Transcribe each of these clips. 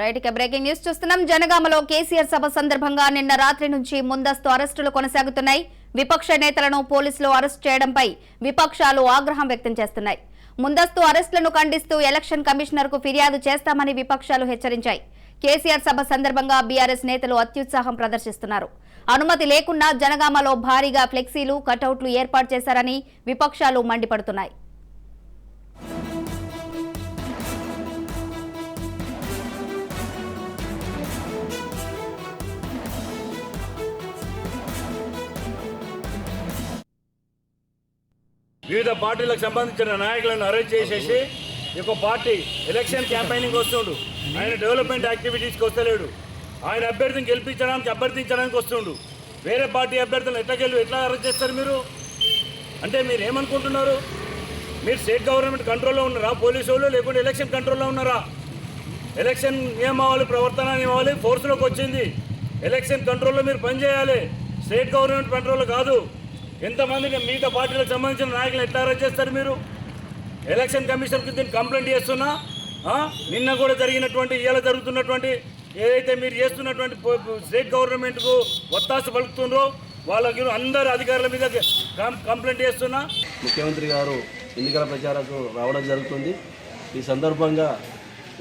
Right ఇక breaking news చూస్తున్నాం. జనగామలో కేసీఆర్ సభ సందర్భంగా నిన్న రాత్రి నుంచి ముందస్తు అరెస్టులు కొనసాగుతున్నాయి. విపక్ష నేతలను పోలీసులు అరెస్ట్ చేయడంపై విపక్షాలు ఆగ్రహం వ్యక్తం చేస్తున్నాయి. ముందస్తు అరెస్టులను ఖండిస్తూ ఎలక్షన్ కమిషనర్కు ఫిర్యాదు చేస్తామని విపక్షాలు హెచ్చరించాయి. కేసీఆర్ సభ సందర్భంగా బీఆర్ఎస్ నేతలు అత్యుత్సాహం ప్రదర్శిస్తున్నారు. అనుమతి లేకుండా జనగామలో భారీగా ఫ్లెక్సీలు కటౌట్లు ఏర్పాటు చేశారని విపక్షాలు మండిపడుతున్నాయి. వివిధ పార్టీలకు సంబంధించిన నాయకులను అరెస్ట్ చేసేసి ఒక పార్టీ ఎలక్షన్ క్యాంపెయినింగ్ వస్తుండు. ఆయన డెవలప్మెంట్ యాక్టివిటీస్కి వస్తలేడు. ఆయన అభ్యర్థిని గెలిపించడానికి అభ్యర్థించడానికి వస్తుండు. వేరే పార్టీ అభ్యర్థులను ఎట్లా గెలు ఎట్లా అరెస్ట్ చేస్తారు మీరు? అంటే మీరు ఏమనుకుంటున్నారు? మీరు స్టేట్ గవర్నమెంట్ కంట్రోల్లో ఉన్నారా? పోలీసు వాళ్ళు లేకుంటే ఎలక్షన్ కంట్రోల్లో ఉన్నారా? ఎలక్షన్ నియమావళి ప్రవర్తన నియమావళి ఫోర్స్లోకి వచ్చింది. ఎలక్షన్ కంట్రోల్లో మీరు పనిచేయాలి. స్టేట్ గవర్నమెంట్ కంట్రోల్ కాదు. ఎంతమందిని మిగతా పార్టీలకు సంబంధించిన నాయకులు ఎట్లా అరెస్ట్ చేస్తారు మీరు? ఎలక్షన్ కమిషన్కి దీన్ని కంప్లైంట్ చేస్తున్నా నిన్న కూడా జరిగినటువంటి ఇవాళ జరుగుతున్నటువంటి ఏదైతే మీరు చేస్తున్నటువంటి స్టేట్ గవర్నమెంట్కు ఒత్తాసు పలుకుతున్నారో వాళ్ళకి అందరు అధికారుల మీద కంప్లైంట్ చేస్తున్నా. ముఖ్యమంత్రి గారు ఎన్నికల ప్రచారకు రావడం జరుగుతుంది. ఈ సందర్భంగా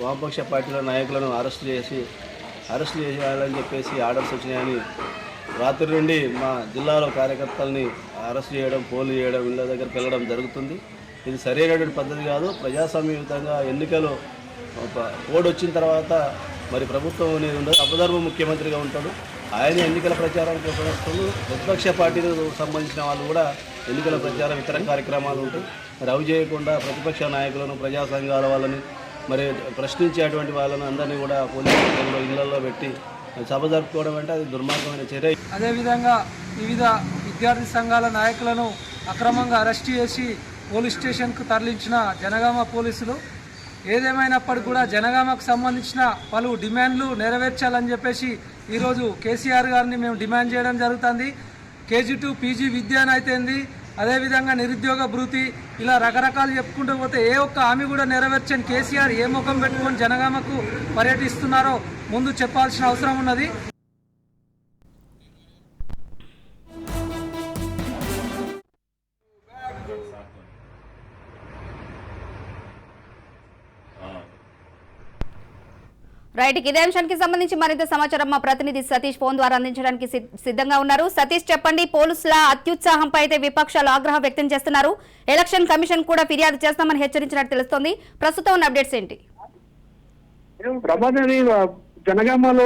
వామపక్ష పార్టీల నాయకులను అరెస్ట్ చేసి అరెస్ట్ చేయాలని చెప్పేసి ఆర్డర్స్ వచ్చినాయని రాత్రి నుండి మా జిల్లాలో కార్యకర్తల్ని అరెస్ట్ చేయడం పోలు చేయడం ఇళ్ళ దగ్గరికి వెళ్ళడం జరుగుతుంది. ఇది సరైనటువంటి పద్ధతి కాదు. ప్రజాస్వామ్యయుతంగా ఎన్నికలు ఒక కోడ్ వచ్చిన తర్వాత మరి ప్రభుత్వం అనేది ఉండదు. అపధర్మ ముఖ్యమంత్రిగా ఉంటాడు. ఆయన ఎన్నికల ప్రచారానికి ఉపయోగిస్తుంది ప్రతిపక్ష పార్టీలకు సంబంధించిన వాళ్ళు కూడా ఎన్నికల ప్రచారం ఇతర కార్యక్రమాలు ఉంటాయి. మరి అవి చేయకుండా ప్రతిపక్ష నాయకులను ప్రజా సంఘాల వాళ్ళని మరి ప్రశ్నించేటువంటి వాళ్ళని అందరినీ కూడా పోలీసు ఇళ్ళలో పెట్టి సభ జరుపుకోవడం అంటే అది దుర్మార్గమైన చర్య. అదేవిధంగా వివిధ విద్యార్థి సంఘాల నాయకులను అక్రమంగా అరెస్ట్ చేసి పోలీస్ స్టేషన్కు తరలించిన జనగామ పోలీసులు ఏదేమైనప్పటికీ కూడా జనగామకు సంబంధించిన పలు డిమాండ్లు నెరవేర్చాలని చెప్పేసి ఈరోజు కేసీఆర్ గారిని మేము డిమాండ్ చేయడం జరుగుతుంది. కేజీ టు పీజీ విద్యనైతేంది అదేవిధంగా నిరుద్యోగ భృతి ఇలా రకరకాలు చెప్పుకుంటూ పోతే ఏ ఒక్క హామీ కూడా నెరవేర్చని కేసీఆర్ ఏ ముఖం పెట్టుకొని జనగామకు పర్యటిస్తున్నారో ముందు చెప్పాల్సిన అవసరం ఉన్నది. రైట్ ఇదే అంశానికి సంబంధించి మరింత సమాచారం మా ప్రతినిధి సతీష్ ఫోన్ ద్వారా అందించడానికి సిద్ధంగా ఉన్నారు. సతీష్ చెప్పండి పోలీసుల అత్యుత్సాహంపై అయితే విపక్షాలు ఆగ్రహం వ్యక్తం చేస్తున్నారు. ఎలక్షన్ కమిషన్ కూడా ఫిర్యాదు చేస్తామని హెచ్చరించినట్టు తెలుస్తోంది. ప్రస్తుతం ఉన్న అప్డేట్స్ ఏంటి? జనగామలో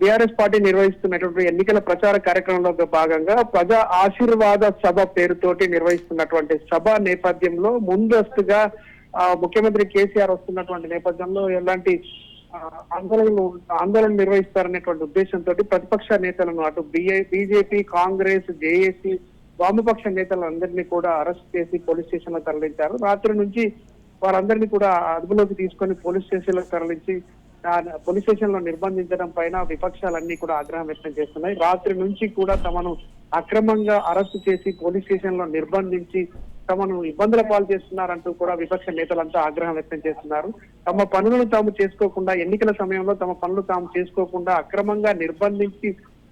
బీఆర్ఎస్ పార్టీ నిర్వహిస్తున్నటువంటి ఎన్నికల ప్రచార కార్యక్రమంలో భాగంగా ప్రజా ఆశీర్వాద సభ పేరుతోటి నిర్వహిస్తున్నటువంటి సభ నేపథ్యంలో ముందస్తుగా ముఖ్యమంత్రి కేసీఆర్ వస్తున్నటువంటి నేపథ్యంలో ఎలాంటి ఆందోళనలు ఆందోళన నిర్వహిస్తారనేటువంటి ఉద్దేశంతో ప్రతిపక్ష నేతలను అటు బిఏ బీజేపీ కాంగ్రెస్ జేఏసీ వామపక్ష నేతలందరినీ కూడా అరెస్ట్ చేసి పోలీస్ స్టేషన్లో తరలించారు. రాత్రి నుంచి వారందరినీ కూడా అదుపులోకి తీసుకొని పోలీస్ స్టేషన్లో తరలించి పోలీస్ స్టేషన్లో నిర్బంధించడం పైన విపక్షాలన్నీ కూడా ఆగ్రహం వ్యక్తం చేస్తున్నాయి. రాత్రి నుంచి కూడా తమను అక్రమంగా అరెస్ట్ చేసి పోలీస్ స్టేషన్లో నిర్బంధించి తమను ఇబ్బందుల పాలు చేస్తున్నారంటూ కూడా విపక్ష నేతలంతా ఆగ్రహం వ్యక్తం చేస్తున్నారు. తమ పనులను తాము చేసుకోకుండా ఎన్నికల సమయంలో తమ పనులు తాము చేసుకోకుండా అక్రమంగా నిర్బంధించి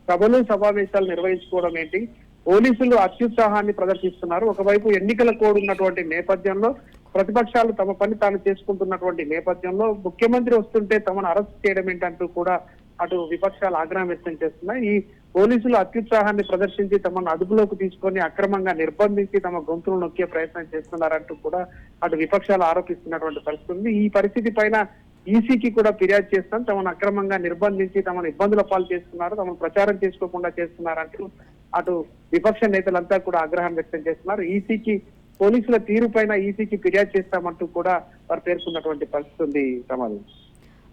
సభలు సమావేశాలు నిర్వహించుకోవడం ఏంటి? పోలీసులు అత్యుత్సాహాన్ని ప్రదర్శిస్తున్నారు. ఒకవైపు ఎన్నికల కోడ్ ఉన్నటువంటి నేపథ్యంలో ప్రతిపక్షాలు తమ పని తాను చేసుకుంటున్నటువంటి నేపథ్యంలో ముఖ్యమంత్రి వస్తుంటే తమను అరెస్ట్ చేయడం ఏంటంటూ కూడా అటు విపక్షాలు ఆగ్రహం వ్యక్తం చేస్తున్నాయి. ఈ పోలీసులు అత్యుత్సాహాన్ని ప్రదర్శించి తమను అదుపులోకి తీసుకొని అక్రమంగా నిర్బంధించి తమ గొంతులు నొక్కే ప్రయత్నం చేస్తున్నారంటూ కూడా అటు విపక్షాలు ఆరోపిస్తున్నటువంటి పరిస్థితి ఉంది. ఈ పరిస్థితి పైన ఈసీకి కూడా ఫిర్యాదు చేస్తాం. తమను అక్రమంగా నిర్బంధించి తమను ఇబ్బందుల పాలు చేస్తున్నారు. తమను ప్రచారం చేసుకోకుండా చేస్తున్నారంటూ అటు విపక్ష నేతలంతా కూడా ఆగ్రహం వ్యక్తం చేస్తున్నారు. ఈసీకి పోలీసుల తీరు పైన ఈసీకి ఫిర్యాదు చేస్తామంటూ కూడా వారు పేర్కొన్నటువంటి పరిస్థితి ఉంది సమాధి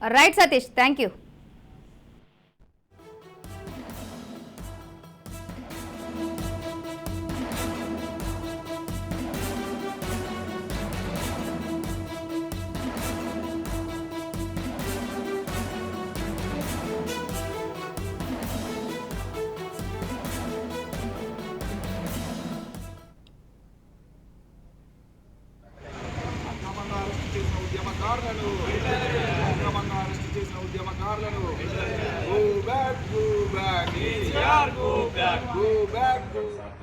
రైట్ సతీష్ థ్యాంక్ యూ ఉద్యమకారులను అక్రమంగా అరెస్ట్ చేసిన ఉద్యమకారులను go back, go back, go back, go back. Go back.